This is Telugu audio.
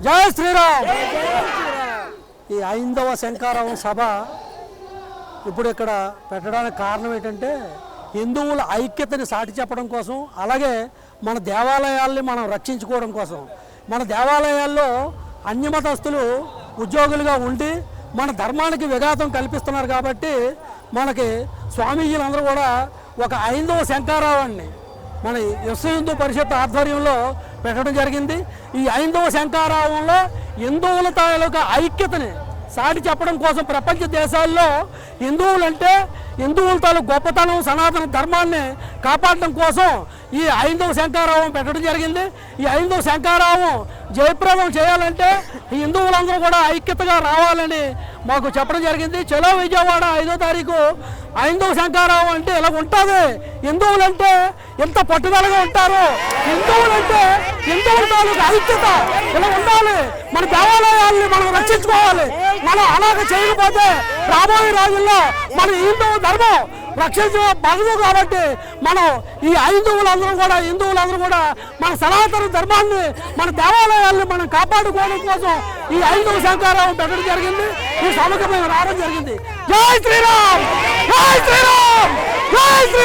జై శ్రీరామ్! ఈ ఐదవ శంకారావం సభ ఇప్పుడు ఇక్కడ పెట్టడానికి కారణం ఏంటంటే హిందువుల ఐక్యతని సాటి చెప్పడం కోసం అలాగే మన దేవాలయాల్ని మనం రక్షించుకోవడం కోసం. మన దేవాలయాల్లో అన్యమతస్తులు ఉద్యోగులుగా ఉండి మన ధర్మానికి విఘాతం కల్పిస్తున్నారు కాబట్టి మనకి స్వామీజీలందరూ కూడా ఒక ఐదవ శంకారావాన్ని మన విశ్వ హిందూ పరిషత్ ఆధ్వర్యంలో పెట్టడం జరిగింది. ఈ ఐందవ శంకారావంలో హిందువుల తాలూకా ఐక్యతని సాటి చెప్పడం కోసం ప్రపంచ దేశాల్లో హిందువులంటే హిందువుల తాలూకు గొప్పతనం సనాతన ధర్మాన్ని కాపాడడం కోసం ఈ ఐందవ శంకారావం పెట్టడం జరిగింది. ఈ ఐందవ శంకారావం జయప్రదం చేయాలంటే ఈ హిందువులందరూ కూడా ఐక్యతగా రావాలని మాకు చెప్పడం జరిగింది చలో విజయవాడ ఐదో తారీఖు ఐదవ శంకారావం అంటే ఇలా ఉంటుంది. హిందువులంటే ఎంత పట్టుదలగా ఉంటారు. హిందువులంటే హిందువుల తాలూకు ఐక్యత ఇలా ఉండాలి. మన దేవాలయాల్ని మనం రక్షించుకోవాలి. మనం అలాగే చేయకపోతే రాబోయే రోజుల్లో మన హిందూ ధర్మం రక్షించబడదు కాబట్టి మనం ఈ హైందువులందరూ కూడా హిందువులందరూ కూడా మన సనాతన ధర్మాన్ని మన దేవాలయాల్ని మనం కాపాడుకోవడం కోసం ఈ హైందవ సంకారం పెట్టడం జరిగింది. ఈ సభకు మేము రావడం జరిగింది. జై శ్రీరామ్! జై శ్రీరామ్! జై శ్రీరామ్!